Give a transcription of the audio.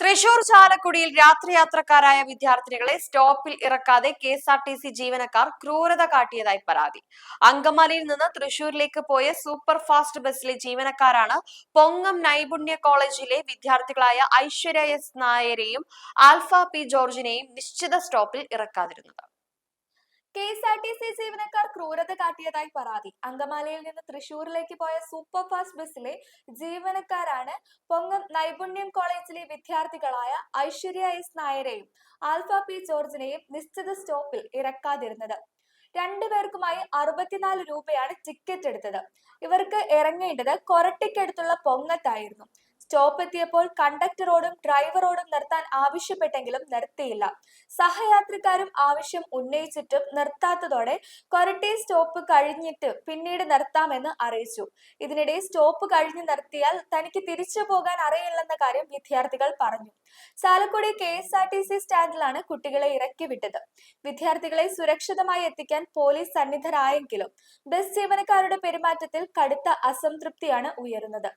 തൃശൂർ ചാലക്കുടിയിൽ രാത്രിയാത്രക്കാരായ വിദ്യാർത്ഥിനികളെ സ്റ്റോപ്പിൽ ഇറക്കാതെ K S R T C ജീവനക്കാർ ക്രൂരത കാട്ടിയതായി പരാതി. അങ്കമാലിയിൽ നിന്ന് തൃശൂരിലേക്ക് പോയ സൂപ്പർ ഫാസ്റ്റ് ബസ്സിലെ ജീവനക്കാരാണ് പൊങ്ങം നൈപുണ്യ കോളേജിലെ വിദ്യാർത്ഥികളായ ഐശ്വര്യ എസ് നായരെയും ആൽഫ പി ജോർജിനെയും നിശ്ചിത സ്റ്റോപ്പിൽ ഇറക്കാതിരുന്നത്. K S R T C ജീവനക്കാർ ക്രൂരത കാട്ടിയതായി പരാതി. അങ്കമാലയിൽ നിന്ന് തൃശൂരിലേക്ക് പോയ സൂപ്പർ ഫാസ്റ്റ് ബസ്സിലെ ജീവനക്കാരാണ് പൊങ്ങം നൈപുണ്യം കോളേജിലെ വിദ്യാർത്ഥികളായ ഐശ്വര്യ എസ് നായരെയും ആൽഫ പി ജോർജിനെയും നിശ്ചിത സ്റ്റോപ്പിൽ ഇറക്കാതിരുന്നത്. രണ്ടുപേർക്കുമായി അറുപത്തിനാല് രൂപയാണ് ടിക്കറ്റ് എടുത്തത്. ഇവർക്ക് ഇറങ്ങേണ്ടത് കൊരട്ടിക്കടുത്തുള്ള പൊങ്ങത്തായിരുന്നു. സ്റ്റോപ്പ് എത്തിയപ്പോൾ കണ്ടക്ടറോടും ഡ്രൈവറോടും നിർത്താൻ ആവശ്യപ്പെട്ടെങ്കിലും നിർത്തിയില്ല. സഹയാത്രിക്കാരും ആവശ്യം ഉന്നയിച്ചിട്ടും നിർത്താത്തതോടെ കൊരട്ടി സ്റ്റോപ്പ് കഴിഞ്ഞിട്ട് പിന്നീട് നിർത്താമെന്ന് അറിയിച്ചു. ഇതിനിടെ സ്റ്റോപ്പ് കഴിഞ്ഞ് നിർത്തിയാൽ തനിക്ക് തിരിച്ചു പോകാൻ അറിയില്ലെന്ന കാര്യം വിദ്യാർത്ഥികൾ പറഞ്ഞു. Chalakudy K S R T C സ്റ്റാൻഡിലാണ് കുട്ടികളെ ഇറക്കി വിട്ടത് വിദ്യാർത്ഥികളെ സുരക്ഷിതമായി എത്തിക്കാൻ പോലീസ് സന്നിധരായെങ്കിലും ബസ് ജീവനക്കാരുടെ പെരുമാറ്റത്തിൽ കടുത്ത അസംതൃപ്തിയാണ് ഉയരുന്നത്.